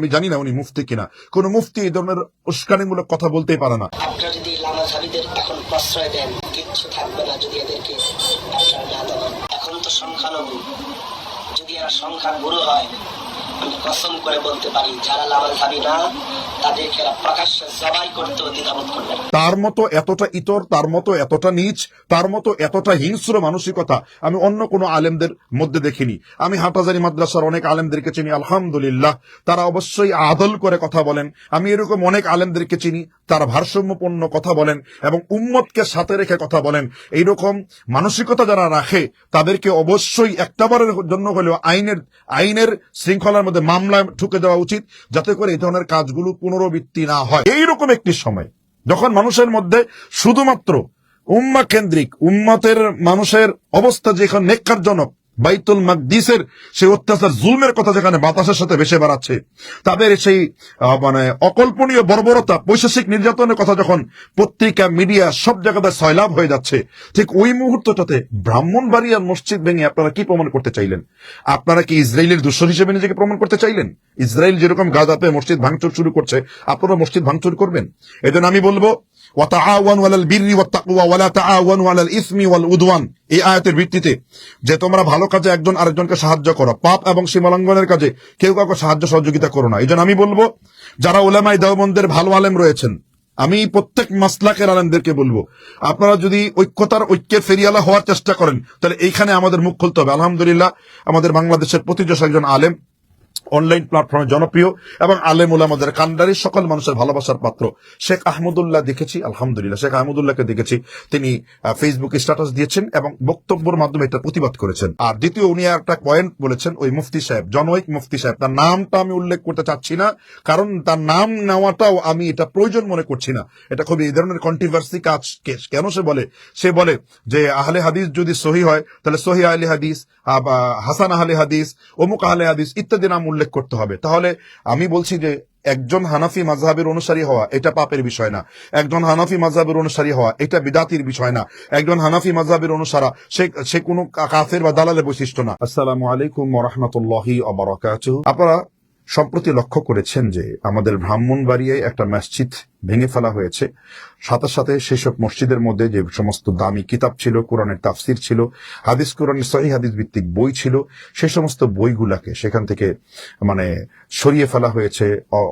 আমি জানি না উনি মুফতি কিনা। কোন মুফতি এই ধরনের উস্কানিমূলক কথা বলতেই পারে না। সংখ্যা হয় কসম করে বলতে পারি, যারা লামা সাবি না, তাদেরকে প্রকাশ্যে জবাই করতেও দ্বিধাবোধ করবে তার মতো এতটা ইতর, তার মতো এতটা নিচ, তার মতো এতটা হিংস্র মানসিকতা আমি অন্য কোনো আলেমদের মধ্যে দেখিনি। আমি হাটাজারি মাদ্রাসার অনেক আলেমদেরকে চিনি, আলহামদুলিল্লাহ। তারা অবশ্যই আদল করে কথা বলেন। আমি এরকম অনেক আলেমদেরকে চিনি, তারা ভারসাম্যপূর্ণ কথা বলেন এবং উম্মতকে সাথে রেখে কথা বলেন। এইরকম মানসিকতা যারা রাখে, তাদেরকে অবশ্যই একটাবারের জন্য হলেও আইনের আইনের শৃঙ্খলার মধ্যে মামলা ঠুকে দেওয়া উচিত যাতে করে এই ধরনের কাজগুলো পুনরাবৃত্তি না হয়। এইরকম একটি সময় যখন মানুষের মধ্যে শুধুমাত্র উম্মা কেন্দ্রিক উম্মতের মানুষের অবস্থা যেখানে নেককারজনক বাইতুল মাকদিসের সেই অত্যাচার, জুলমের কথা যেখানে বাতাসের সাথে ভেসে বেড়াচ্ছে, তাদের সেই মানে অকল্পনীয় বর্বরতা বৈশাসিক নির্যাতনের কথা যখন পত্রিকা, মিডিয়া সব জায়গাতে সয়লাভ হয়ে যাচ্ছে, ঠিক ওই মুহূর্তটাতে ব্রাহ্মণবাড়িয়ার মসজিদ ভেঙে আপনারা কি প্রমাণ করতে চাইলেন? আপনারা কি ইসরায়েলের দূষণ হিসেবে নিজেকে প্রমাণ করতে চাইলেন? ইসরায়েল যেরকম গাজাতে মসজিদ ভাঙচুর শুরু করছে, আপনারা মসজিদ ভাঙচুর করবেন? এজন্য আমি বলব এই আয়াতের ভিত্তিতে যে তোমরা ভালো কাজে একজন আরেকজনকে সাহায্য করো, পাপ এবং সীমালঙ্ঘনের কাজে কেউ কাউকে সাহায্য সহযোগিতা করো না। এই আমি বলব, যারা ওলামাই দেওবন্দের ভালো আলেম রয়েছেন, আমি প্রত্যেক মাসলাকের আলেমদেরকে বলব, আপনারা যদি ঐক্যতার ঐক্যের ফেরিয়ালা হওয়ার চেষ্টা করেন, তাহলে এইখানে আমাদের মুখ খুলতে হবে। আলহামদুলিল্লাহ, আমাদের বাংলাদেশের প্রতিযশ একজন আলেম অনলাইন প্ল্যাটফর্মে জনপ্রিয় এবং আলেম আমাদের কান্ডারি সকল মানুষের ভালোবাসার পাত্র। শেখ আহমদুল্লাহ দেখেছি, আলহামদুলিল্লাহ, শেখ আহমদুল্লাহকে দেখেছি। তিনি ফেসবুকে স্ট্যাটাস দিয়েছেন এবং বক্তব্যের মাধ্যমে এটা প্রতিবাদ করেছেন। আর দ্বিতীয় উনি একটা পয়েন্ট বলেছেন, ওই মুফতি সাহেব, জনৈক মুফতি সাহেব। তার নামটা আমি উল্লেখ করতে চাচ্ছি না, কারণ তার নাম নেওয়াটাও আমি এটা প্রয়োজন মনে করছি না। এটা খুবই এই ধরনের কন্ট্রোভার্সি কাজ কেন সে বলে? সে বলে যে, আহলে হাদিস যদি সহি হয়, তাহলে সহি আহলে হাদিস হাসান আহলে হাদিস, অমুক আহলে হাদিস ইত্যাদি নাম উল্লেখ করতে হবে। তাহলে আমি বলছি যে একজন হানাফি মাঝহাবের অনুসারী হওয়া এটা পাপের বিষয় না। একজন হানাফি মাঝহাবের অনুসারী হওয়া এটা বিদাতির বিষয় না। একজন হানাফি মাঝহাবের অনুসারা সে সে কোনো কাফের বা দালালের বৈশিষ্ট্য না। আসসালামু আলাইকুম রাহমাতুল্লাহি আপনারা সম্প্রতি লক্ষ্য করেছেন যে আমাদের ব্রাহ্মণবাড়িয়ায় একটা মসজিদ ভেঙে ফেলা হয়েছে। সাথে সাথে সেসব মসজিদের মধ্যে যে সমস্ত দামি কিতাব ছিল, কোরআনের তাফসির ছিল, হাদিস কোরআনের সহি হাদিস ভিত্তিক বই ছিল, সে সমস্ত বইগুলাকে সেখান থেকে মানে সরিয়ে ফেলা হয়েছে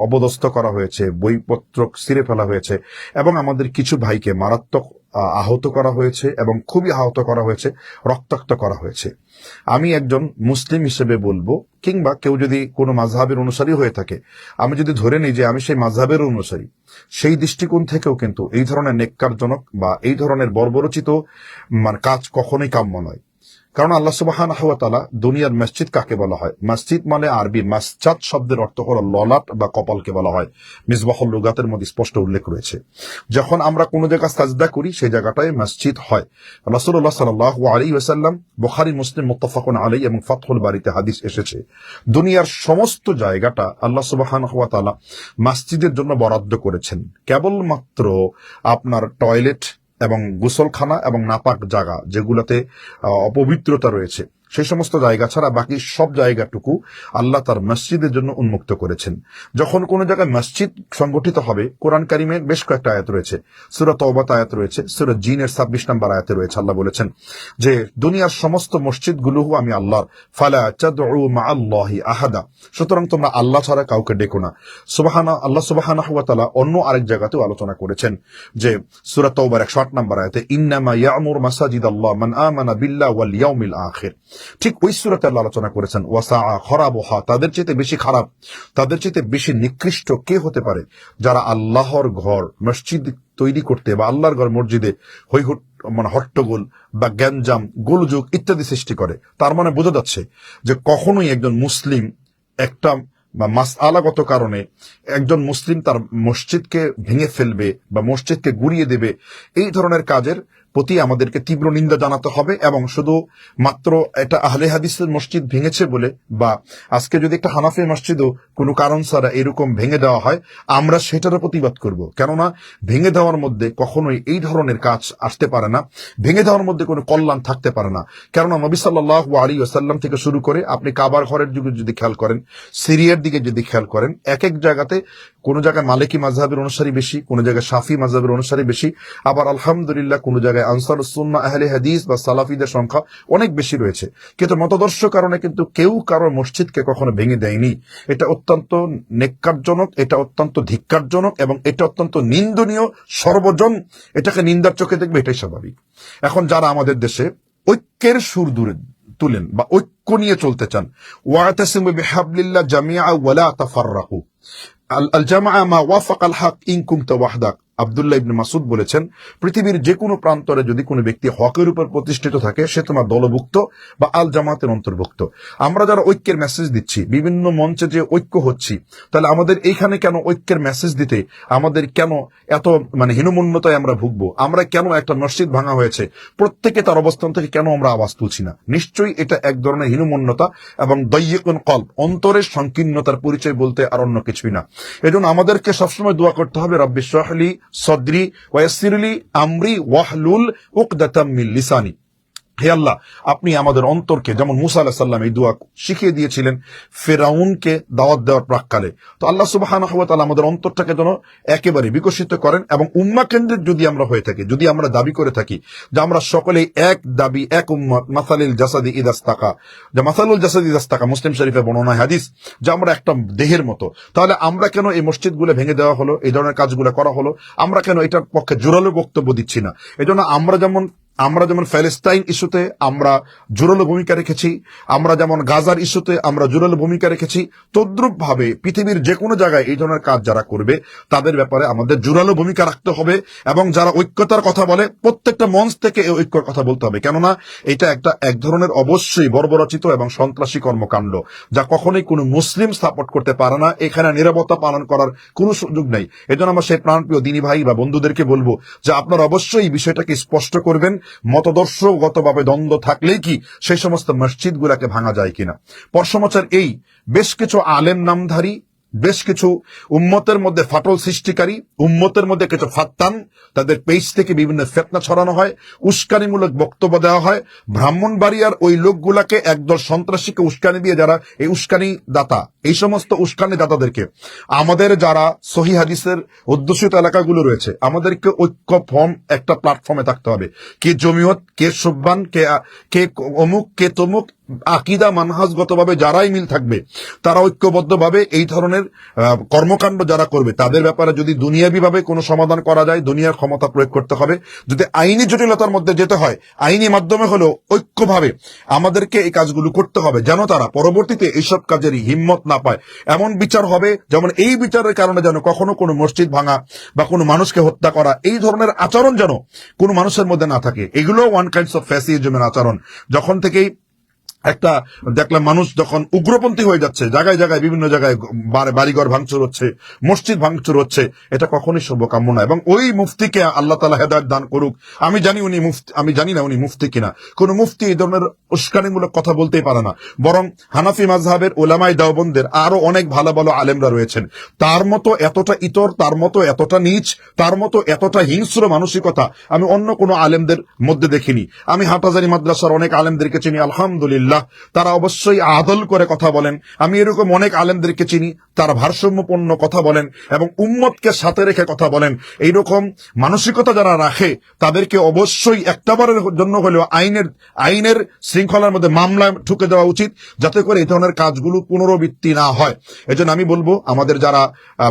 অবদস্থ করা হয়েছে, বইপত্র ছিঁড়ে ফেলা হয়েছে এবং আমাদের কিছু ভাইকে মারাত্মক আহত করা হয়েছে এবং খুবই আহত করা হয়েছে, রক্তাক্ত করা হয়েছে। আমি একজন মুসলিম হিসেবে বলব, কিংবা কেউ যদি কোনো মাঝহাবের অনুসারী হয়ে থাকে, আমি যদি ধরে নিই যে আমি সেই মাঝহাবের অনুসারী, সেই দৃষ্টিকোণ থেকেও কিন্তু এই ধরনের নেককারজনক বা এই ধরনের বর্বরচিত মানে কাজ কখনোই কাম্য নয়। কারণ আল্লাহ সুবাহান তাআলা দুনিয়ার মসজিদ কাকে বলা হয়? মসজিদ মানে আরবি, মাসজাদ শব্দের অর্থ হলো ললাট বা কপালকে বলা হয়। মিসবাহুল লুগাতের মধ্যে স্পষ্ট উল্লেখ রয়েছে। যখন আমরা কোনো জায়গা সাজদা করি, সেই জায়গাটায় মসজিদ হয়। রাসূলুল্লাহ সাল্লাল্লাহু আলাইহি ওয়াসাল্লাম বুখারী, মুসলিম, মুত্তাফাকুন আলাইহি এবং ফাতহুল বাড়িতে হাদিস এসেছে। দুনিয়ার সমস্ত জায়গাটা আল্লাহ সুবহানাহু ওয়া মসজিদের জন্য বরাদ্দ করেছেন। কেবলমাত্র আপনার টয়লেট এবং গোসলখানা এবং নাপাক জায়গা যেগুলোতে অপবিত্রতা রয়েছে। সেই সমস্ত জায়গা ছাড়া বাকি সব জায়গাটুকু আল্লাহ তার মসজিদের জন্য উন্মুক্ত করেছেন। যখন কোনো জায়গায় মসজিদ সংগঠিত হবে, কোরআন কারিমের বেশ কয়েকটা আয়াত রয়েছে। সুরত তওবাত আয়াত রয়েছে সুরত জিনের ছাব্বিশ নম্বর আয়াতে রয়েছে, আল্লাহ বলেছেন যে, দুনিয়ার সমস্ত মসজিদগুলো আমি আল্লাহর। ফালা আহাদা। সুতরাং তোমরা আল্লাহ ছাড়া কাউকে ডেকো না। সুবাহানা, আল্লাহ সুবাহানাহু ওয়া তাআলা অন্য আরেক জায়গাতেও আলোচনা করেছেন যে, সূরা তাওবার 108 নম্বর আয়াতে, ইন্নামা ইয়ামুর মাসাজিদ আল্লাহ মান আমানা বিল্লাহ ওয়াল ইয়াউমিল আখির। ঠিক ওই সূরাতে আল্লাহ আলোচনা করেছেন ওয়াসা খরাবহা তাদের চেয়ে বেশি খারাপ, তাদের চেয়ে বেশি নিকৃষ্ট কে হতে পারে? যারা আল্লাহর ঘর, মসজিদ তৈরি করতে বা আল্লাহর ঘর মসজিদে হৈহুট মানে হট্টগোল বা গ্যাঞ্জাম, গোলযোগ ইত্যাদি সৃষ্টি করে। তার মানে বোঝা যাচ্ছে যে কখনোই একজন মুসলিম একটা বা মাস আলাগত কারণে একজন মুসলিম তার মসজিদকে ভেঙে ফেলবে বা মসজিদকে গুড়িয়ে দেবে। এই ধরনের কাজের প্রতি আমাদেরকে তীব্র নিন্দা জানাতে হবে এবং শুধু মাত্র এটা আহলে হাদিসের মসজিদ ভেঙেছে বলে বা আজকে যদি একটা হানাফি মসজিদও কোনো কারণ ছাড়া এরকম ভেঙে দেওয়া হয়, আমরা সেটারও প্রতিবাদ করব। কেননা ভেঙে দেওয়ার মধ্যে কখনোই এই ধরনের কাজ আসতে পারে না। ভেঙে দেওয়ার মধ্যে কোনো কল্যাণ থাকতে পারে না। কেননা নবী সাল্লাহ আলী ওসাল্লাম থেকে শুরু করে আপনি কাবার ঘরের যুগে যদি খেয়াল করেন, সিরিয়ার দিকে যদি খেয়াল করেন এক এক জায়গাতে কোনো জায়গায় মালিকি মাঝহাবের অনুসারী বেশি, কোনো জায়গায় শাফি মাঝহাবের অনুসারী বেশি, আবার আলহামদুলিল্লাহ কোনো জায়গায় আনসার সুন্না আহলে হাদিস বা সালাফিদের সংখ্যা অনেক বেশি রয়েছে। কিন্তু মতদর্শ কারণে কিন্তু কেউ কারও মসজিদকে কখনো ভেঙে দেয়নি। এটা অত্যন্ত নেককারজনক, এটা অত্যন্ত ধিক্কারজনক এবং এটা অত্যন্ত নিন্দনীয়, সর্বজন এটাকে নিন্দার চোখে দেখবে, এটাই স্বাভাবিক। এখন যারা আমাদের দেশে ঐক্যের সুর দূরে তুলেন বা ঐক্য নিয়ে চলতে চান ওয়ালা তাফাররাহু। আল আল জামা মা ওয়াফাক আল হক ইন কুমতা ওয়াহদাক। আব্দুল্লাহ ইবনে মাসুদ বলেছেন, পৃথিবীর যে কোনো প্রান্তরে যদি কোনো ব্যক্তি হকের উপর প্রতিষ্ঠিত থাকে, সে তোমার দলভুক্ত বা আল জামাতের অন্তর্ভুক্ত। আমরা যারা ঐক্যের মেসেজ দিচ্ছি, বিভিন্ন মঞ্চে যে ঐক্য হচ্ছি, তাহলে আমাদের এইখানে কেন ঐক্যের মেসেজ দিতে, আমাদের কেন এত মানে হীনমন্যতায় আমরা ভুগবো? আমরা কেন একটা মসজিদ ভাঙা হয়েছে? প্রত্যেকে তার অবস্থান থেকে কেন আমরা আওয়াজ তুলছি না? নিশ্চয়ই এটা এক ধরনের হীনমন্যতা এবং দৈয়কুন কল্প অন্তরের সংকীর্ণতার পরিচয় বলতে আর অন্য কিছুই না। এজন্য আমাদেরকে সবসময় দোয়া করতে হবে, রব্বি صدري ويسر لي أمري واحلل عقدة من لساني. হে আল্লাহ, আপনি আমাদের অন্তরকে, যেমন মুসা আলাহ সাল্লাম এই দোয়া শিখিয়ে দিয়েছিলেন, ফেরাউনকে দাওয়াত দেওয়ার প্রাককালে। তো আল্লাহ সুবাহ আমাদের অন্তরটাকে যেন একেবারে বিকশিত করেন এবং উম্মা কেন্দ্রিক যদি আমরা হয়ে থাকি, যদি আমরা দাবি করে থাকি যে আমরা সকলেই এক দাবি, এক উম্মত, মাসালিল জাসাদি ইদাস্তাকা। যে মাসালুল জাসাদি ইদাস্তাকা, মুসলিম শরীফে বর্ণনা হাদিস, যে আমরা একটা দেহের মতো। তাহলে আমরা কেন এই মসজিদগুলো ভেঙে দেওয়া হলো, এই ধরনের কাজগুলো করা হলো? আমরা কেন এটার পক্ষে জোরালো বক্তব্য দিচ্ছি না? এজন্য আমরা যেমন আমরা যেমন ফ্যালেস্তাইন ইস্যুতে আমরা জোরালো ভূমিকা রেখেছি, আমরা যেমন গাজার ইস্যুতে আমরা জোরালো ভূমিকা রেখেছি তদ্রুপ ভাবে পৃথিবীর যে কোনো জায়গায় এই ধরনের কাজ যারা করবে, তাদের ব্যাপারে আমাদের জোরালো ভূমিকা রাখতে হবে এবং যারা ঐক্যতার কথা বলে, প্রত্যেকটা মঞ্চ থেকে এই ঐক্যর কথা বলতে হবে। কেননা এটা একটা এক ধরনের অবশ্যই বর্বরচিত এবং সন্ত্রাসী কর্মকাণ্ড, যা কখনোই কোনো মুসলিম সাপোর্ট করতে পারে না। এখানে নিরাপত্তা পালন করার কোনো সুযোগ নেই। এজন্য আমার সেই প্রাণপ্রিয় দিনী ভাই বা বন্ধুদেরকে বলব যে আপনারা অবশ্যই এই বিষয়টাকে স্পষ্ট করবেন মতদর্শগতভাবে দ্বন্দ্ব থাকলেই কি সেই সমস্ত মসজিদ গুলাকে ভাঙা যায় কিনা? পরশমচার এই বেশ কিছু আলেম নামধারী বেশ কিছু উম্মতের মধ্যে ফাটল সৃষ্টিকারী, উম্মতের মধ্যে কিছু ফাত্তান, তাদের পেজ থেকে বিভিন্ন ফেতনা ছড়ানো হয়, উস্কানিমূলক বক্তব্য দেওয়া হয়। ব্রাহ্মণবাড়িয়ার ওই লোকগুলাকে একদল সন্ত্রাসীকে উস্কানি দিয়ে যারা এই উস্কানি দাতা এই সমস্ত উস্কানি দাতাদেরকে আমাদের যারা সহি হাদিসের অধ্যুষিত এলাকাগুলো রয়েছে, আমাদেরকে ঐক্য ফর্ম একটা প্ল্যাটফর্মে থাকতে হবে। কে জমিয়ত, কে সুব্বান, কে কে অমুক, কে তমুক আকিদা মানহাজগতভাবে যারাই মিল থাকবে, তারা ঐক্যবদ্ধভাবে এই ধরনের কর্মকাণ্ড যারা করবে, তাদের ব্যাপারে যদি দুনিয়াবিভাবে কোনো সমাধান করা যায়, দুনিয়ার ক্ষমতা প্রয়োগ করতে হবে। যদি আইনি জটিলতার মধ্যে যেতে হয়, আইনি মাধ্যমে হলেও ঐক্যভাবে আমাদেরকে এই কাজগুলো করতে হবে, যেন তারা পরবর্তীতে এইসব কাজের হিম্মত না পায়। এমন বিচার হবে, যেমন এই বিচারের কারণে যেন কখনো কোনো মসজিদ ভাঙা বা কোনো মানুষকে হত্যা করা, এই ধরনের আচরণ যেন কোনো মানুষের মধ্যে না থাকে। এগুলো ওয়ান কাইন্ডস অফ ফ্যাসিজমের আচরণ। যখন থেকেই একটা দেখলাম মানুষ যখন উগ্রপন্থী হয়ে যাচ্ছে, জায়গায় জায়গায় বিভিন্ন জায়গায় বাড়িঘর ভাঙচুর হচ্ছে, মসজিদ ভাঙচুর হচ্ছে, এটা কখনোই শুভকাম্য না। এবং ওই মুফতিকে আল্লাহ তালা হেদায়ত দান করুক, আমি জানি উনি মুফতি, আমি জানি না উনি মুফতি কিনা। কোন মুফতি এই ধরনের উস্কানিমূলক কথা বলতেই পারে না। বরং হানাফি মাজহাবের ওলামাই দাওবন্দের আরও অনেক ভালো ভালো আলেমরা রয়েছেন। তার মতো এতটা ইতর, তার মতো এতটা নিচ, তার মতো এতটা হিংস্র মানসিকতা আমি অন্য কোনো আলেমদের মধ্যে দেখিনি। আমি হাটাজারি মাদ্রাসার অনেক আলেমদেরকে চিনি, আলহামদুলিল্লাহ। তারা অবশ্যই আদল করে কথা বলেন। আমি এরকম অনেক আলেমদেরকে চিনি, তারা ভারসাম্যপূর্ণ কথা বলেন এবং উম্মতকে সাথে রেখে কথা বলেন। এইরকম মানসিকতা যারা রাখে, তাদেরকে অবশ্যই একটাবারের জন্য হলেও আইনের আইনের শৃঙ্খলার মধ্যে মামলা ঠুকে দেওয়া উচিত, যাতে করে এই ধরনের কাজগুলো পুনরাবৃত্তি না হয়। এজন্য আমি বলব, আমাদের যারা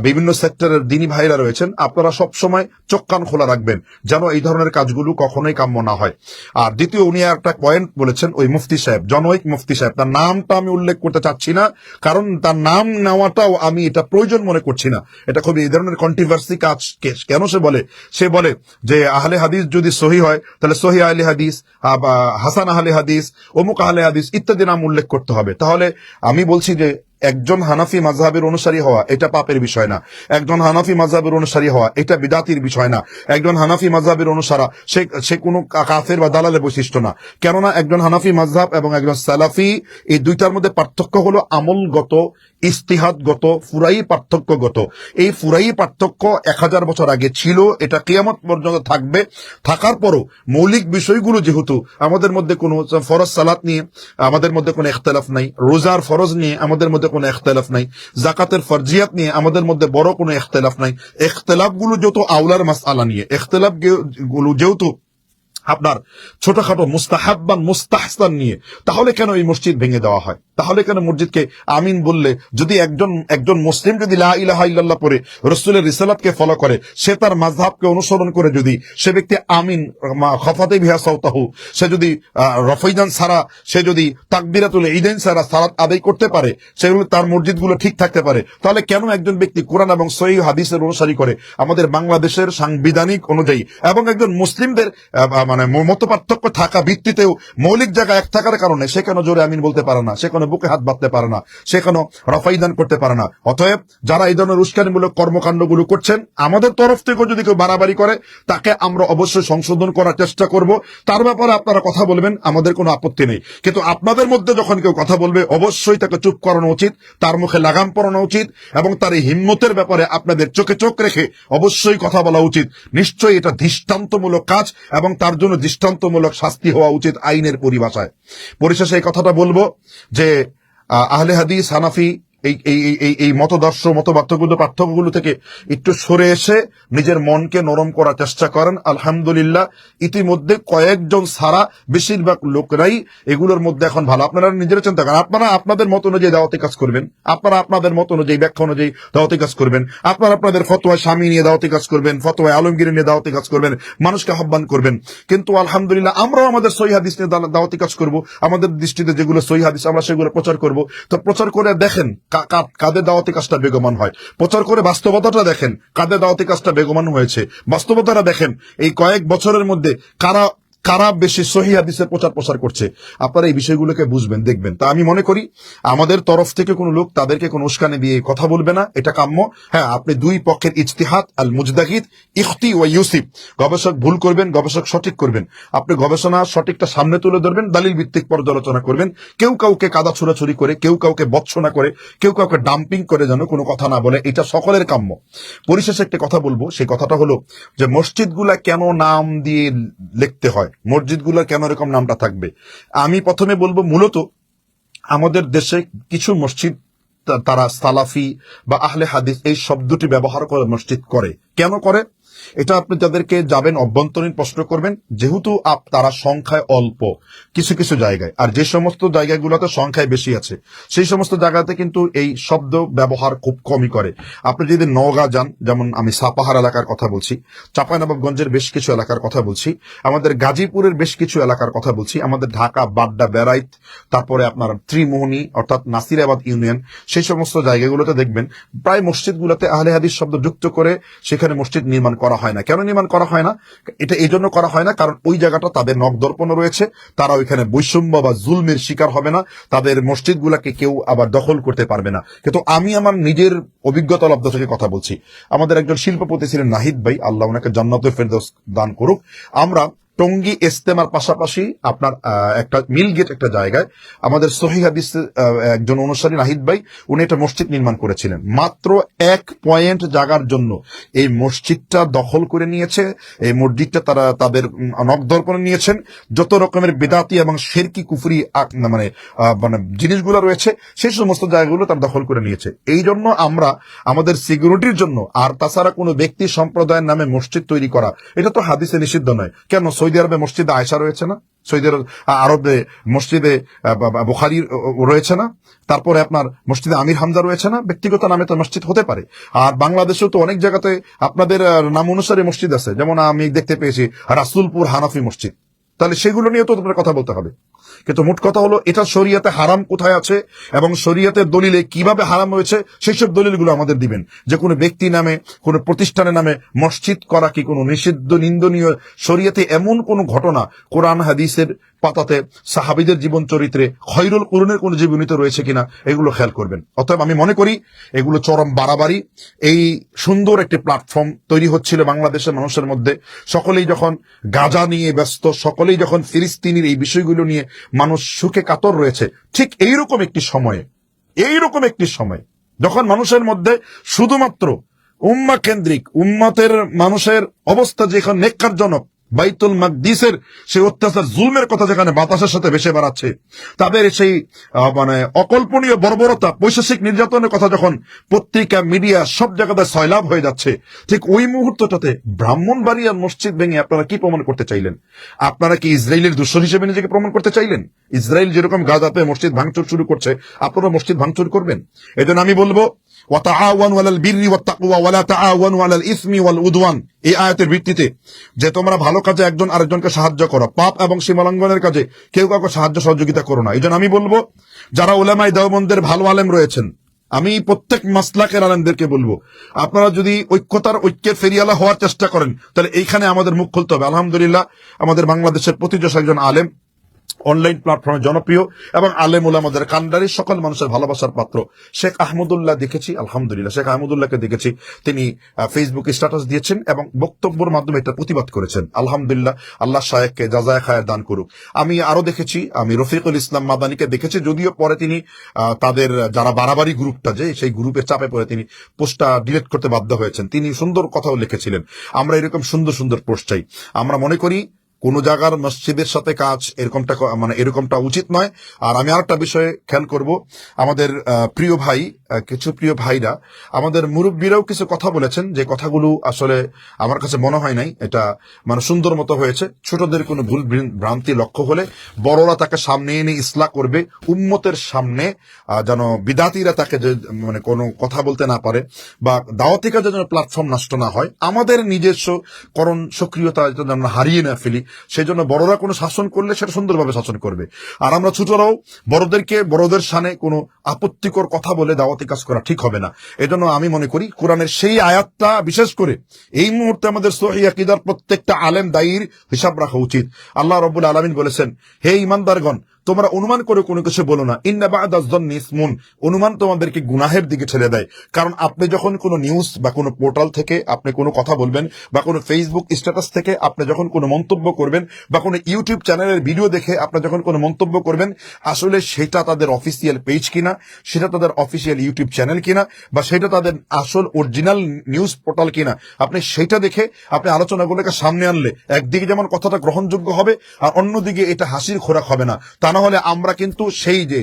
বিভিন্ন সেক্টরের দিনী ভাইরা রয়েছেন, আপনারা সব সময় চোখ খোলা রাখবেন, যেন এই ধরনের কাজগুলো কখনোই কাম্য না হয়। আর দ্বিতীয়, উনি একটা পয়েন্ট বলেছেন, ওই মুফতি সাহেব জনৈক মুফতি সাহেব। তার নামটা আমি উল্লেখ করতে চাচ্ছি না, কারণ তার নাম নেওয়াটাও আমি এটা প্রয়োজন মনে করছি না। এটা খুবই এই ধরনের কন্ট্রোভার্সি কাজ কেন সে বলে? সে বলে যে আহলে হাদিস যদি সহি হয়, তাহলে সহি আহলে হাদিস হাসান আহলে হাদিস, অমুক আহলে হাদিস ইত্যাদি নাম উল্লেখ করতে হবে। তাহলে আমি বলছি যে একজন হানাফি মাযহাবের অনুসারী হওয়া, এটা পাপের বিষয় না। একজন হানাফি মাযহাবের অনুসারী হওয়া, এটা বিদাতির বিষয় না। একজন হানাফি মাযহাবের অনুসারা, সে সে কোনো কাফের বা দালালের বৈশিষ্ট্য না। কেননা একজন হানাফি মাযহাব এবং একজন সালাফি, এই দুইটার মধ্যে পার্থক্য হলো আমলগত, ইস্তিহাদগত ফুরাই পার্থক্যগত। এই ফুরাই পার্থক্য এক হাজার বছর আগে ছিল, এটা কিয়ামত পর্যন্ত থাকবে। থাকার পরও মৌলিক বিষয়গুলো যেহেতু আমাদের মধ্যে কোনো ফরজ সালাত নিয়ে, আমাদের মধ্যে কোনো এখতলাফ নাই, রোজার ফরজ নিয়ে আমাদের মধ্যে কোনো এখতলাফ নাই। জাকাতের ফরজিয়াত নিয়ে আমাদের মধ্যে বড় কোনো এখতলাফ নাই। এখতলাফগুলো যেহেতু আউলার মাস আলা নিয়ে, এখতলাফগুলো যেহেতু আপনার ছোটখাটো মুস্তাহাব্বান, মুস্তাহসান নিয়ে, তাহলে কেন এই মসজিদ ভেঙে দেওয়া হয়? তাহলে কেন মসজিদকে আমিন বললে? যদি একজন একজন মুসলিম যদি লা ইলাহা ইল্লাল্লাহ পরে রসুলের রিসালাতকে ফলো করে সে তার মাযহাবকে অনুসরণ করে যদি সে ব্যক্তি আমিন খফাতে বিহা সাউতাহু সে যদি আহ, রফাইদান সারা সে যদি তাকবিরাতুল ঈদাইন সারা সালাত আদায় করতে পারে সেগুলো তার মসজিদগুলো ঠিক থাকতে পারে। তাহলে কেন একজন ব্যক্তি কোরআন এবং সহি হাদিসের অনুসারী করে? আমাদের বাংলাদেশের সাংবিধানিক অনুযায়ী এবং একজন মুসলিমদের মানে মত পার্থক্য থাকা ভিত্তিতেও মৌলিক জায়গা এক থাকার কারণে সে কেন জোরে আমিন বলতে পারে না? সে কেন বুকে হাত বাঁধতে পারে না সেখানে রফাইদান করতে পারে না। অতএব যারা এই ধরনের উস্কানিমূলক কর্মকাণ্ডগুলো করছেন, আমাদের তরফ থেকেও যদি কেউ বাড়াবাড়ি করে, তাকে আমরা অবশ্যই সংশোধন করার চেষ্টা করব। তার ব্যাপারে আপনারা কথা বলবেন, আমাদের কোনো আপত্তি নেই। কিন্তু আপনাদের মধ্যে যখন কেউ কথা বলবে, অবশ্যই তাকে চুপ করানো উচিত, তার মুখে লাগাম পরানো উচিত, এবং তার এই হিম্মতের ব্যাপারে আপনাদের চোখে চোখ রেখে অবশ্যই কথা বলা উচিত। নিশ্চয়ই এটা দৃষ্টান্তমূলক কাজ, এবং তার জন্য দৃষ্টান্তমূলক শাস্তি হওয়া উচিত আইনের পরিভাষায়। পরিশেষে এই কথাটা বলব যে আহলে হাদিস হানাফি এই এই, এই- মতদর্শ মতপার্থক্য পার্থক্যগুলো থেকে একটু সরে এসে নিজের মনকে নরম করার চেষ্টা করেন। আলহামদুলিল্লাহ, ইতিমধ্যে কয়েকজন সারা বেশিরভাগ লোকরাই এগুলোর মধ্যে এখন ভালো। আপনারা নিজেরা চিন্তা করেন, আপনারা আপনাদের মত অনুযায়ী দাওয়াতি কাজ করবেন, আপনারা আপনাদের মত অনুযায়ী ব্যাখ্যা অনুযায়ী দাওয়াতি কাজ করবেন, আপনারা আপনাদের ফতোয়া স্বামী নিয়ে দাওয়াতি কাজ করবেন ফতোয়া আলমগীর নিয়ে দাওয়াতি কাজ করবেন, মানুষকে আহ্বান করবেন। কিন্তু আলহামদুলিল্লাহ, আমরাও আমাদের সহি হাদিস নিয়ে দাওয়াতি কাজ করব, আমাদের দৃষ্টিতে যেগুলো সহি হাদিস, আমরা সেগুলো প্রচার করব। তো প্রচার করে দেখেন কাদের দাওয়াতি কাজটা বেগমান হয়? প্রচার করে বাস্তবতাটা দেখেন। কাদের দাওয়াতি কাজটা বেগমান হয়েছে? বাস্তবতাটা দেখেন। এই কয়েক বছরের মধ্যে কারা কারা বেশি সহি হাদিসের প্রচার প্রসার করছে? আপনারা এই বিষয়গুলোকে বুঝবেন, দেখবেন। তা আমি মনে করি, আমাদের তরফ থেকে কোনো লোক তাদেরকে কোনো উস্কানে দিয়ে কথা বলবে না, এটা কাম্য। হ্যাঁ আপনি দুই পক্ষের ইজতিহাদ আল মুজদাহিদ ইখতি ও ইউসিফ। গবেষক ভুল করবেন, গবেষক সঠিক করবেন। আপনি গবেষণা সঠিকটা সামনে তুলে ধরবেন দালিল ভিত্তিক পর্যালোচনা করবেন। কেউ কাউকে কাদা ছুড়াছুরি করে, কেউ কাউকে বৎসনা করে, কেউ কাউকে ডাম্পিং করে যেন কোনো কথা না বলে, এটা সকলের কাম্য। পরিশেষে একটা কথা বলব, সেই কথাটা হলো যে মসজিদগুলা কেন নাম দিয়ে লিখতে হয়? মসজিদগুলা কেন এরকম নামটা থাকবে? আমি প্রথমে বলব, মূলত আমাদের দেশে কিছু মসজিদ তারা সালাফি বা আহলে হাদিস এই শব্দটি ব্যবহার করে মসজিদ করে। কেন করে? এটা আপনি তাদেরকে যাবেন, অভ্যন্তরীণ প্রশ্ন করবেন, যেহেতু তারা সংখ্যায় অল্প কিছু কিছু জায়গায়। আর যে সমস্ত জায়গাগুলোতে সংখ্যায় বেশি আছে, সেই সমস্ত জায়গাতে কিন্তু এই শব্দ ব্যবহার খুব কমই করে। আপনি যদি নওগাঁ যান, যেমন আমি সাপাহার এলাকার কথা বলছি, চাঁপাইনবাবগঞ্জের বেশ কিছু এলাকার কথা বলছি, আমাদের গাজীপুরের বেশ কিছু এলাকার কথা বলছি, আমাদের ঢাকা, বাড্ডা বেড়াইত তারপরে আপনার ত্রিমোহনী, অর্থাৎ নাসিরাবাদ ইউনিয়ন, সেই সমস্ত জায়গাগুলোতে দেখবেন, প্রায় মসজিদগুলোতে আহলে হাদিস শব্দ যুক্ত করে সেখানে মসজিদ নির্মাণ করা হয় না। কেন নির্মাণ করা হয় না? এটা এই জন্য করা হয় না, কারণ ওই জায়গাটা তাদের নখদর্পণ রয়েছে। তারা ওইখানে বৈষম্য বা জুলমের শিকার হবে না। তাদের মসজিদগুলাকে কেউ আবার দখল করতে পারবে না। কিন্তু আমি আমার নিজের অভিজ্ঞতা লব্ধ থেকে কথা বলছি। আমাদের একজন শিল্পপতি ছিলেন নাহিদ ভাই। আল্লাহ ওনাকে জান্নাতের ফেরদৌস দান করুক। আমরা টঙ্গী ইস্তেমার পাশাপাশি আপনার একটা মিলগেট একটা জায়গায় আমাদের সহি হাদিস একজন অনুসারী নাহিদ ভাই উনি একটা মসজিদ নির্মাণ করেছিলেন। মাত্র এক পয়েন্ট জাগার জন্য এই মসজিদটা দখল করে নিয়েছে এই মসজিদটা তারা তাদের উম, নখদর্পণে নিয়েছেন। যত রকমের বেদাতি এবং শেরকি কুফরি মানে মানে জিনিসগুলো রয়েছে সেই সমস্ত জায়গাগুলো তারা দখল করে নিয়েছে। এই জন্য আমরা আমাদের সিকিউরিটির জন্য আর তাছাড়া কোনো ব্যক্তি সম্প্রদায়ের নামে মসজিদ তৈরি করা এটা তো হাদিসে নিষিদ্ধ নয়। কেন? সৌদি আরবে মসজিদে আয়সা রয়েছে না? সৌদি আরবে মসজিদে বুখারি রয়েছে না? তারপরে আপনার মসজিদে আমির হামজা রয়েছে না? ব্যক্তিগত নামে তো মসজিদ হতে পারে। আর বাংলাদেশেও তো অনেক জায়গাতে আপনাদের নাম অনুসারে মসজিদ আছে। যেমন আমি দেখতে পেয়েছি রাসুলপুর হানাফি মসজিদ। তাহলে সেগুলো নিয়ে তো তোমার কথা বলতে হবে। কিন্তু মোট কথা হলো, এটা শরিয়াতে হারাম কোথায় আছে এবং শরিয়াতের দলিলে কীভাবে হারাম হয়েছে সেই সব দলিলগুলো আমাদের দিবেন। যে কোনো ব্যক্তি নামে, কোনো প্রতিষ্ঠানের নামে মসজিদ করা কি কোনো নিষিদ্ধ, নিন্দনীয়? শরিয়াতে এমন কোনো ঘটনা কোরআন, হাদিসের পাতাতে সাহাবিদের জীবন চরিত্রে খৈরুল কুরুনের কোন জীবনীতে রয়েছে কিনা, এগুলো খেয়াল করবেন। অতএব আমি মনে করি, এগুলো চরম বাড়াবাড়ি। এই সুন্দর একটি প্ল্যাটফর্ম তৈরি হচ্ছিল বাংলাদেশের মানুষের মধ্যে। সকলেই যখন গাজা নিয়ে ব্যস্ত, সকলেই যখন ফিলিস্তিনির এই বিষয়গুলো নিয়ে মানুষ সুখে কাতর রয়েছে। ঠিক এইরকম একটি সময়ে, এইরকম একটি সময়, যখন মানুষের মধ্যে শুধুমাত্র উম্মা কেন্দ্রিক উম্মতের মানুষের অবস্থা যেখানে নেককারজনক বাইতুল মাকদিসের সেই অত্যাচার, জুলমের কথা যেখানে বাতাসের সাথে ভেসে বেড়াচ্ছে, তাদের সেই মানে অকল্পনীয় বর্বরতা বৈশাসিক নির্যাতনের কথা যখন পত্রিকা, মিডিয়া সব জায়গাতে সয়লাভ হয়ে যাচ্ছে, ঠিক ওই মুহূর্তটাতে ব্রাহ্মণবাড়িয়ার মসজিদ ভেঙে আপনারা কি প্রমাণ করতে চাইলেন? আপনারা কি ইসরায়েলের দুশ্মন হিসেবে নিজেকে প্রমাণ করতে চাইলেন? ইসরায়েল যেরকম গাজাতে মসজিদ ভাঙচুর শুরু করছে, আপনারা মসজিদ ভাঙচুর করবেন? এই জন্য আমি বলব এই আয়াতের ভিত্তিতে যে তোমরা ভালো কাজে একজন আরেকজনকে সাহায্য করো, পাপ এবং সীমালঙ্ঘনের কাজে কেউ কাউকে সাহায্য সহযোগিতা করো না। এই আমি বলব, যারা ওলামাই দেওবন্দের ভালো আলেম রয়েছেন, আমি প্রত্যেক মাসলাকের আলেমদেরকে বলব, আপনারা যদি ঐক্যতার ঐক্যের ফেরিয়ালা হওয়ার চেষ্টা করেন, তাহলে এইখানে আমাদের মুখ খুলতে হবে। আলহামদুলিল্লাহ, আমাদের বাংলাদেশের প্রতিযশ একজন আলেম অনলাইন প্ল্যাটফর্মে জনপ্রিয় এবং আলেম ওলামাদের কান্ডারি সকল মানুষের ভালোবাসার পাত্র। শেখ আহমদুল্লাহ দেখেছি, আলহামদুলিল্লাহ। শেখ আহমদুল্লাহকে দেখেছি, তিনি ফেসবুকে স্ট্যাটাস দিয়েছেন এবং বক্তব্যের মাধ্যমে এটা প্রতিবাদ করেছেন। আলহামদুলিল্লাহ, আল্লাহ শায়েককে যাজায় খায়ের দান করুক। আমি আরও দেখেছি, আমি রফিকুল ইসলাম মাদানিকে দেখেছি, যদিও পরে তিনি তাদের যারা বাড়াবাড়ি গ্রুপটা যে, সেই গ্রুপের চাপে পড়ে তিনি পোস্টটা ডিলিট করতে বাধ্য হয়েছেন। তিনি সুন্দর কথাও লিখেছিলেন। আমরা এরকম সুন্দর সুন্দর পোস্ট চাই। আমরা মনে করি কোন জায়গার মসজিদের সাথে কাজ এরকমটা মানে এরকমটা উচিত নয়। আর আমি আরেকটা বিষয়ে খেয়াল করব। আমাদের প্রিয় ভাই কিছু প্রিয় ভাইরা, আমাদের মুরব্বীরাও কিছু কথা বলেছেন যে কথাগুলো আসলে আমার কাছে মনে হয় নাই। এটা মানে সুন্দর মতো হয়েছে। ছোটদের কোনো ভুল ভ্রি- ভ্রান্তি লক্ষ্য হলে বড়রা তাকে সামনে এনে ইসলা করবে, উম্মতের সামনে যেন বিদাতিরা তাকে যে মানে কোনো কথা বলতে না পারে বা দাওয়াতিকা যেন প্ল্যাটফর্ম নষ্ট না হয়। আমাদের নিজস্ব করণ সক্রিয়তা যেন হারিয়ে না ফেলি। সেই জন্য বড়রা কোনো শাসন করলে সেটা সুন্দরভাবে শাসন করবে। আর আমরা ছোটরাও বড়দেরকে, বড়দের সানে কোনো আপত্তিকর কথা বলে দাওয়াতি কাজ করা ঠিক হবে না। এজন্য আমি মনে করি কোরআনের সেই আয়াতটা, বিশেষ করে এই মুহূর্তে আমাদের সহিদার প্রত্যেকটা আলেম দায়ীর হিসাব রাখা উচিত। আল্লাহ রবুল আলমিন বলেছেন, হে ইমানদারগণ তোমরা অনুমান করে কোনো কিছু বলো না। ইন্না বাদাজদন্নি ইসমুন। অনুমান তোমাদেরকে গুনাহের দিকে ছেড়ে দেয়। কারণ আপনি যখন কোনো নিউজ বা কোনো পোর্টাল থেকে আপনি কোনো কথা বলবেন বা কোনো ফেসবুক স্ট্যাটাস থেকে আপনি যখন কোনো মন্তব্য করবেন বা কোনো ইউটিউব চ্যানেলের ভিডিও দেখে আপনি যখন কোনো মন্তব্য করবেন, আসলে সেটা তাদের অফিসিয়াল পেজ কিনা, সেটা তাদের অফিসিয়াল ইউটিউব চ্যানেল কিনা, বা সেটা তাদের আসল অরিজিনাল নিউজ পোর্টাল কিনা, আপনি সেটা দেখে আপনি আলোচনাগুলোকে সামনে আনলে একদিকে যেমন কথাটা গ্রহণযোগ্য হবে, আর অন্যদিকে এটা হাসির খোরাক হবে না। তা না হলে আমরা কিন্তু সেই যে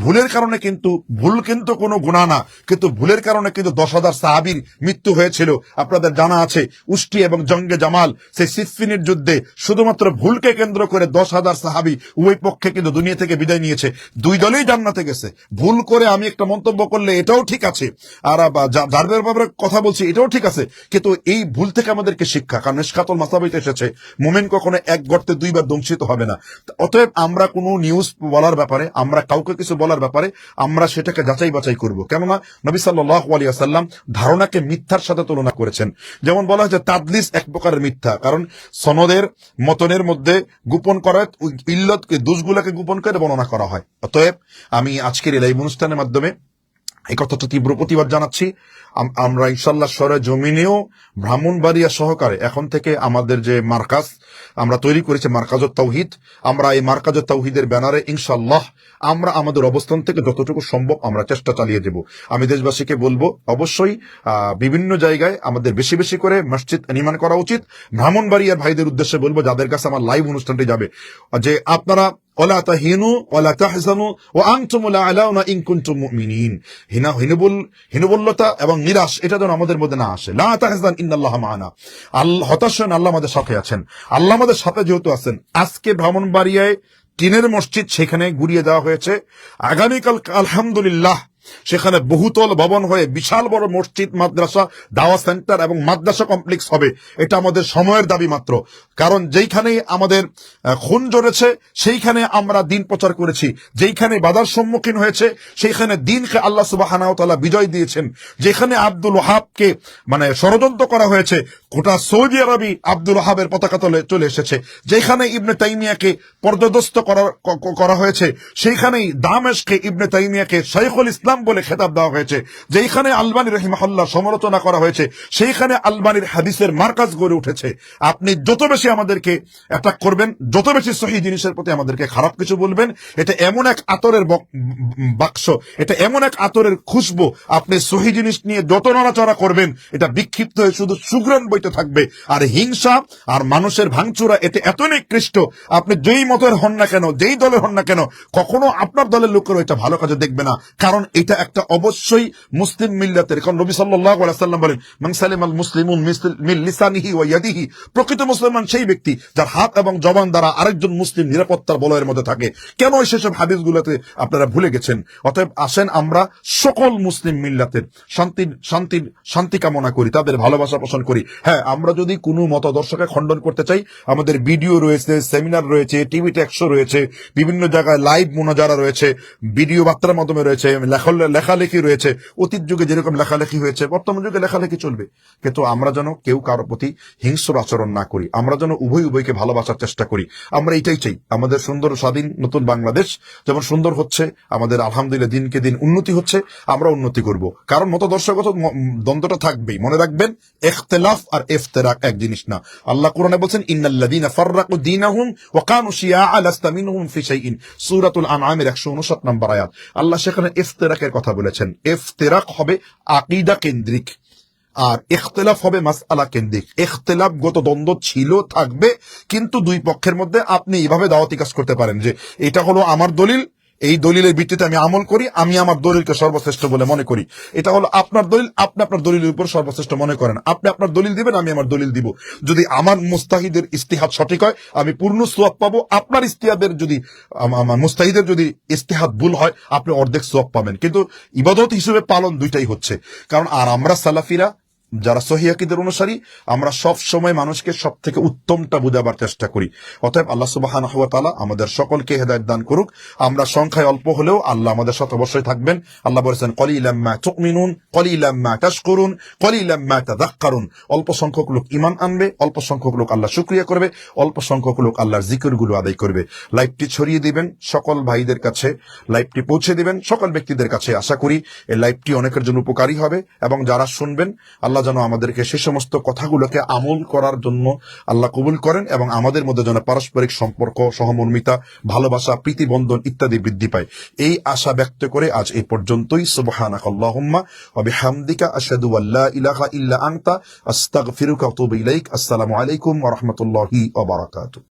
ভুলের কারণে কিন্তু ভুল কিন্তু কোনো গুণা না, কিন্তু ভুলের কারণে কিন্তু দশ হাজার সাহাবির মৃত্যু হয়েছিল। আপনাদের জানা আছে, উষ্টি এবং জঙ্গে জামাল, সেই সিফিনের যুদ্ধে শুধুমাত্র ভুলকে কেন্দ্র করে দশ হাজার সাহাবি উভয় পক্ষে কিন্তু দুনিয়া থেকে বিদায় নিয়েছে। দুই দলেই জান্নাতে গেছে। ভুল করে আমি একটা মন্তব্য করলে এটাও ঠিক আছে। আর যার ব্যাপারে কথা বলছি এটাও ঠিক আছে। কিন্তু এই ভুল থেকে আমাদেরকে শিক্ষা, কারণ নিষ্কাতল মাসাবিতে এসেছে। মোমেন কখনো এক গর্তে দুইবার দংশিত হবে না। অতএব আমরা কোনো নিউজ বলার ব্যাপারে, আমরা কাউকে কিছু বলার ব্যাপারে, আমরা সেটাকে যাচাই বাছাই করব। কেননা নবী সাল্লাম ধারণাকে মিথ্যার সাথে তুলনা করেছেন। যেমন বলা হয়েছে, তাদলিস এক প্রকারের মিথ্যা, কারণ সনদের, মতনের মধ্যে গোপন করা, ইল্লতকে, দোষগুলাকে গোপন করে বর্ণনা করা হয়। অতএব আমি আজকের এই অনুষ্ঠানের মাধ্যমে এই কথাটা তীব্র প্রতিবাদ জানাচ্ছি। আমরা ইনশাল্লাহ সরে জমিনেও ব্রাহ্মণবাড়িয়া সহকারে এখন থেকে আমাদের যে মার্কাজ, আমরা তৈরি করেছি মার্কাজ তৌহিদ আমরা এই মার্কাজ তৌহিদের ব্যানারে ইনশাল্লাহ আমরা আমাদের অবস্থান থেকে যতটুকু সম্ভব আমরা চেষ্টা চালিয়ে দেব। আমি দেশবাসীকে বলব, অবশ্যই বিভিন্ন জায়গায় আমাদের বেশি বেশি করে মসজিদ নির্মাণ করা উচিত। ব্রাহ্মণবাড়িয়ার ভাইদের উদ্দেশ্যে বলব, যাদের কাছে আমার লাইভ অনুষ্ঠানটি যাবে, যে আপনারা ওলা তাহিনু ওলা তাহজানু ও আনতুম আলাউনা ইন কুনতুম মুমিনিন হিনা হিনবুল হিনবুল্লতা এবং নিরাশ, এটা যেন আমাদের মধ্যে না আসে। লা তাহজান ইন্নাল্লাহ মানা। আল্লাহ হতাশ আল্লাহ আমাদের সাথে আছেন। আল্লাহ আমাদের সাথে যেহেতু আছেন, আজকে ব্রাহ্মণবাড়িয়ায় টিনের মসজিদ সেখানে ঘুরিয়ে দেওয়া হয়েছে। আগামীকাল আলহামদুলিল্লাহ সেখানে বহুতল ভবন হয়ে বিশাল বড় মসজিদ, মাদ্রাসা, দাওয়া সেন্টার এবং মাদ্রাসা কমপ্লেক্স হবে। এটা আমাদের সময়ের দাবি মাত্র। কারণ যেইখানে আমাদের খুন জড়েছে, সেইখানে আমরা দিন প্রচার করেছি। যেইখানে বাধার সম্মুখীন হয়েছে, সেইখানে দিনকে আল্লাহ সুবাহ বিজয় দিয়েছেন। যেখানে আব্দুল ওহাবকে মানে ষড়যন্ত্র করা হয়েছে, গোটা সৌদি আরবি আব্দুল ওহাবের পতাকা তলে চলে এসেছে। যেখানে ইবনে তাইমিয়াকে পর্যদস্ত করা করা হয়েছে, সেইখানেই দামেশকে ইবনে তাইমিয়াকে শৈখুল ইসলাম বলে খেতাব দেওয়া হয়েছে, যেইখানে আলবানী রহিমাহুল্লাহ সমালোচনা করা হয়েছে, সেইখানে আলবানির হাদিসের মার্কাজ গড়ে উঠেছে। আপনি যত বেশি আমাদেরকে অ্যাটাক করবেন, যত বেশি সহি জিনিসের প্রতি আমাদেরকে খারাপ কিছু বলবেন, এটা এমন এক আতরের বাক্স, এটা এমন এক আতরের খুশবু, আপনি সহি জিনিস নিয়ে যত নড়াচড়া করবেন, এটা বিক্ষিপ্ত হয়ে শুধু সুগ্রাণ বইতে থাকবে। আর হিংসা আর মানুষের ভাঙচুরা, এতে এত নিকৃষ্ট, আপনি যেই মতের হন না কেন, যেই দলের হন না কেন, কখনো আপনার দলের লোকের এটা ভালো কাজে দেখবে না। কারণ এটা একটা অবশ্যই মুসলিম মিল্লাতের। কারণ নবী সাল্লাল্লাহু আলাইহি সাল্লাম বলেন, মান সালিমাল মুসলিমুন মিসল- মিন লিসানিহি ওয়া ইয়াদিহি। প্রকৃত মুসলমান সেই ব্যক্তি যার হাত এবং জবান দ্বারা আরেকজন মুসলিম নিরাপত্তার বলয়ের মধ্যে থাকে। কেন সেসব হাদিসগুলোতে আপনারা ভুলে গেছেন? অতএব আসেন আমরা সকল মুসলিম মিল্লাতের শান্তির শান্তির শান্তি কামনা করি, তাদের ভালোবাসা পোষণ করি। হ্যাঁ আমরা যদি কোনো মতাদর্শকে খণ্ডন করতে চাই, আমাদের ভিডিও রয়েছে, সেমিনার রয়েছে, টিভি ট্যাক্সো রয়েছে, বিভিন্ন জায়গায় লাইভ মোনাজারা রয়েছে, ভিডিও বার্তার মাধ্যমে রয়েছে লেখা- লেখালেখি রয়েছে। অতীত যুগে যেরকম লেখালেখি হয়েছে, বর্তমান যুগে লেখালেখি চলবে। কিন্তু আমরা যেন কেউ কারও প্রতি হিংস্র আচরণ না করি, আমরা যেন উভয় উভয়কে ভালোবাসার চেষ্টা করি। আমরা এটাই চাই, আমাদের সুন্দর স্বাধীন নতুন বাংলাদেশ। যেমন সুন্দর হচ্ছে, আমাদের আলহামদুলিল্লাহ দিনকে দিন উন্নতি হচ্ছে, আমরা উন্নতি করব। কারণ মতদর্শগত দ্বন্দ্বটা থাকবেই। মনে রাখবেন ইখতিলাফ আর ইফতিরাক এক জিনিস না। আল্লাহ কোরআনে বলছেন, ইন্নাল্লাযীনা ফাররাকু দীনাহুম ওয়া কানু শিয়াআ লাস্তা ফি শাইইন। সূরাতুল আনআমের 159 নম্বর আয়াত। আল্লাহ সেখানে ইফতিরাকের কথা বলেছেন। এফতেরাক হবে আকিদা কেন্দ্রিক আর এখতলাফ হবে মাস আলা কেন্দ্রিক ইখতিলাফগত দ্বন্দ্ব ছিল, থাকবে, কিন্তু দুই পক্ষের মধ্যে আপনি এইভাবে দাওয়াতি কাজ করতে পারেন যে এটা হলো আমার দলিল এই দলিলের ভিত্তিতে আমি আমল করি, আমি আমার দলিলকে সর্বশ্রেষ্ঠ বলে মনে করি। এটা হলো আপনার দলিল, আপনি আপনার দলিলের উপর সর্বশ্রেষ্ঠ মনে করেন। আপনি আপনার দলিল দিবেন, আমি আমার দলিল দিব। যদি আমার মুস্তাহিদের ইস্তিহাদ সঠিক হয়, আমি পূর্ণ সোয়াব পাবো। আপনার ইস্তিহাদের যদি আমার মুস্তাহিদের যদি ইস্তিহাদ ভুল হয়, আপনি অর্ধেক সোয়াব পাবেন। কিন্তু ইবাদত হিসেবে পালন দুইটাই হচ্ছে। কারণ আর আমরা সালাফিরা যারা সহিয়াকিদের অনুসারী, আমরা সব সময় মানুষকে সব থেকে উত্তমটা বুঝাবার চেষ্টা করি। অতএব আল্লাহ তাআলা আমাদের সকলকে হেদায়ত দান করুক। আমরা সংখ্যায় অল্প হলেও আল্লাহ আমাদের সাথে অবশ্যই থাকবেন। আল্লাহ বলেছেন কলি ইলামুন কলি কলিলাম্মা তুমিনুন কলিলাম্মা তাশকুরুন কলিলাম্মা তাযাক্কারুন। অল্প সংখ্যক লোক ঈমান আনবে, অল্প সংখ্যক লোক আল্লাহ শুকরিয়া করবে, অল্প সংখ্যক লোক আল্লাহর জিকিরগুলো আদায় করবে। লাইভটি ছড়িয়ে দিবেন সকল ভাইদের কাছে, লাইভটি পৌঁছে দিবেন সকল ব্যক্তিদের কাছে আশা করি। এই লাইভটি অনেকের জন্য উপকারী হবে এবং যারা শুনবেন আল্লাহ যেন আমাদেরকে সে সমস্ত কথাগুলোকে আমল করার জন্য আল্লাহ কবুল করেন এবং আমাদের মধ্যে যেন পারস্পরিক সম্পর্ক, সহমর্মিতা, ভালোবাসা, প্রীতিবন্ধন ইত্যাদি বৃদ্ধি পায়। এই আশা ব্যক্ত করে আজ এই পর্যন্তই। সুবহানাক আল্লাহুম্মা ওয়া বিহামদিকা আশহাদু আসসালামু আলাইকুম ওয়া